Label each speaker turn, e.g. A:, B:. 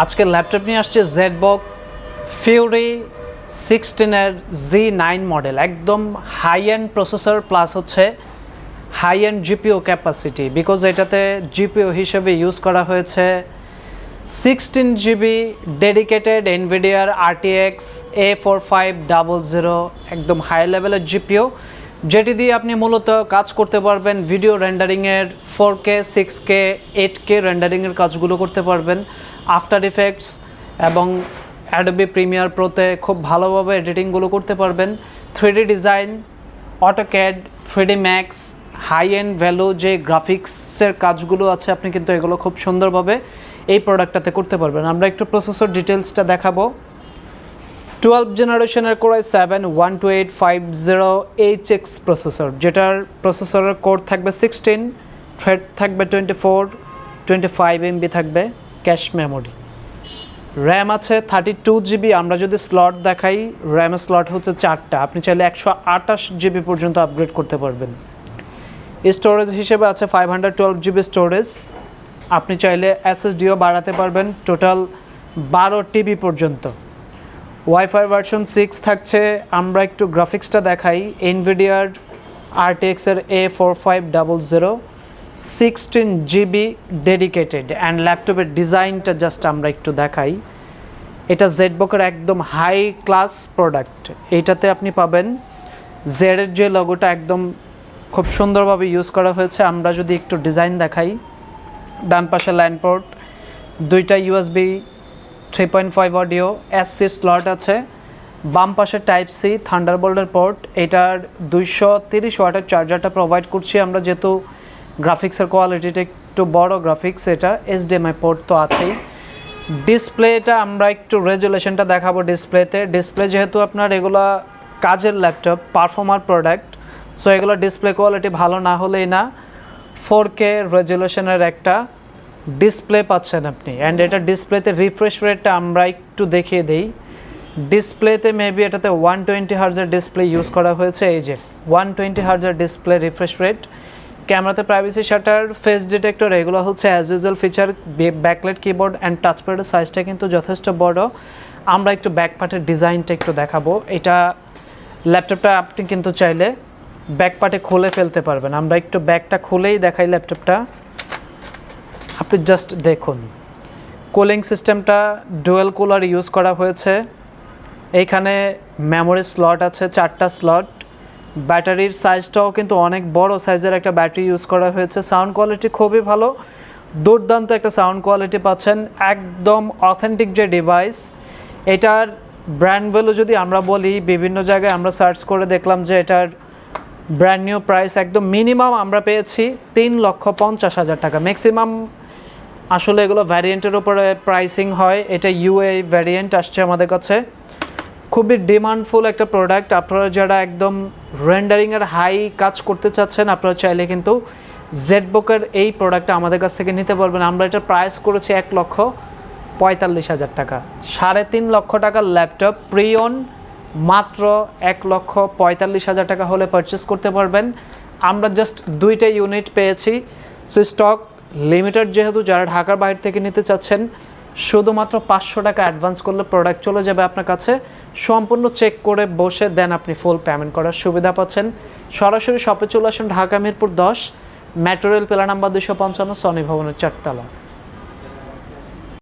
A: আজকে ল্যাপটপ নিয়ে আসছে জেডবক ফিউরি সিক্সটিনের জি নাইন মডেল একদম হাই এন্ড প্রসেসর প্লাস হচ্ছে high end GPU capacity because এটাতে জিপিও হিসেবে ইউজ করা হয়েছে sixteen GB dedicated এনভিডিয়ার RTX A four five double zero একদম হাই লেভেলের জিপিও যেটি দিয়ে আপনি মূলত কাজ করতে পারবেন video রেন্ডারিংয়ের four K six K eight K রেন্ডারিংয়ের কাজগুলো করতে পারবেন। আফটার ইফেক্টস এবং অ্যাডবি প্রিমিয়ার প্রোতে খুব ভালোভাবে এডিটিংগুলো করতে পারবেন। Three D design AutoCAD three D max high end value যে গ্রাফিক্সের কাজগুলো আছে, আপনি কিন্তু এগুলো খুব সুন্দরভাবে এই প্রোডাক্টটাতে করতে পারবেন। আমরা একটু প্রসেসর ডিটেলসটা দেখাবো। টুয়েলভ জেনারেশনের core i seven one two eight five zero H X processor যেটার প্রসেসরের কোড থাকবে সিক্সটিন থ্রেড থাকবে twenty four twenty five MB থাকবে ক্যাশ মেমোরি র্যাম আছে থার্টি টু জিবি আমরা যদি স্লট দেখাই র্যামের স্লট হচ্ছে চারটা, আপনি চাইলে একশো আটাশ জিবি পর্যন্ত আপগ্রেড করতে পারবেন। স্টোরেজ হিসেবে আছে five hundred twelve GB storage আপনি চাইলে এসএসডিও বাড়াতে পারবেন টোটাল বারো টিবি পর্যন্ত। ওয়াইফাই ভার্সন সিক্স থাকছে। আমরা একটু গ্রাফিক্সটা দেখাই। এনভিডিয়ার আরটিএক্সের A four five double zero sixteen GB dedicated and ল্যাপটপের ডিজাইনটা জাস্ট আমরা একটু দেখাই। এটা জেডবকের একদম হাই ক্লাস প্রোডাক্ট এইটাতে আপনি পাবেন জেডের যে লগোটা একদম খুব সুন্দরভাবে ইউজ করা হয়েছে। আমরা যদি একটু ডিজাইন দেখাই, ডান পাশে ল্যান্ড পোর্ট দুইটা USB three point five audio SC slot আছে। বাম পাশে টাইপ সি থান্ডারবোল্টের পোর্ট এটার দুইশো তিরিশ ওয়াটের চার্জারটা প্রোভাইড করছি। আমরা যেহেতু গ্রাফিক্সের কোয়ালিটিটা একটু বড় গ্রাফিক্স এটা এইচডিএমআই পোর্ট তো আছেই। ডিসপ্লেটা আমরা একটু রেজুলেশনটা দেখাবো ডিসপ্লেতে ডিসপ্লে যেহেতু আপনার এগুলা কাজের ল্যাপটপ পারফর্মার প্রোডাক্ট সো এগুলো ডিসপ্লে কোয়ালিটি ভালো না হলেই না ফোর কে রেজুলেশনের একটা ডিসপ্লে পাচ্ছেন আপনি। অ্যান্ড এটা ডিসপ্লেতে রিফ্রেশ রেটটা আমরা একটু দেখিয়ে দিই। ডিসপ্লেতে মেবি এটাতে ওয়ান টোয়েন্টি হার্জের ডিসপ্লে ইউজ করা হয়েছে। এই যে ওয়ান টোয়েন্টি হার্জের ডিসপ্লে রিফ্রেশ রেট ক্যামেরাতে প্রাইভেসি শাটার ফেস ডিটেক্টর এগুলো হচ্ছে as usual feature backlit keyboard and টাচপ্যাডের সাইজটা কিন্তু যথেষ্ট বড়। আমরা একটু ব্যাকপার্টের ডিজাইনটা একটু দেখাবো। এটা ল্যাপটপটা আপনি কিন্তু চাইলে ব্যাকপার্টে খুলে ফেলতে পারবেন। আমরা একটু ব্যাকটা খুলেই দেখাই ল্যাপটপটা আপনি জাস্ট দেখুন। কুলিং সিস্টেমটা ডুয়েল কুলার ইউজ করা হয়েছে। এইখানে মেমোরি স্লট আছে, চারটা স্লট ব্যাটারির সাইজটাও কিন্তু অনেক বড় সাইজের একটা ব্যাটারি ইউজ করা হয়েছে। সাউন্ড কোয়ালিটি খুবই ভালো। দুর্দান্ত একটা সাউন্ড কোয়ালিটি পাচ্ছেন। একদম অথেন্টিক যে ডিভাইস এটার ব্র্যান্ড ভ্যালু যদি আমরা বলি, বিভিন্ন জায়গায় আমরা সার্চ করে দেখলাম যে এটার ব্র্যান্ড নিউ প্রাইস একদম মিনিমাম আমরা পেয়েছি তিন লক্ষ পঞ্চাশ হাজার টাকা। ম্যাক্সিমাম আসলে এগুলো ভ্যারিয়েন্টের উপরে প্রাইসিং হয়। এটা ইউএ ভ্যারিয়েন্ট আসছে আমাদের কাছে। খুবই ডিমান্ডফুল একটা প্রোডাক্ট আপনারা যারা একদম রেন্ডারিংয়ের হাই কাজ করতে চাচ্ছেন, আপনারা চাইলে কিন্তু জেডবুকের এই প্রোডাক্টটা আমাদের কাছ থেকে নিতে পারবেন। আমরা এটা প্রাইস করেছি এক লক্ষ পঁয়তাল্লিশ হাজার টাকা। সাড়ে তিন লক্ষ টাকার ল্যাপটপ প্রিয়ন মাত্র এক লক্ষ পঁয়তাল্লিশ হাজার টাকা হলে পারচেস করতে পারবেন। আমরা জাস্ট দুইটা ইউনিট পেয়েছি। সো স্টক লিমিটেড যেহেতু যারা ঢাকার বাইরে থেকে নিতে চাচ্ছেন, শুধুমাত্র পাঁচশো টাকা অ্যাডভান্স করলে প্রোডাক্ট চলে যাবে আপনার কাছে। সম্পূর্ণ চেক করে বসে দেন আপনি ফুল পেমেন্ট করার সুবিধা পাচ্ছেন। সরাসরি শপে চলে আসেন ঢাকা মিরপুর দশ ম্যাটোরিয়াল পেলা নাম্বার দুশো পঞ্চান্ন সনি ভবনের চারতলা।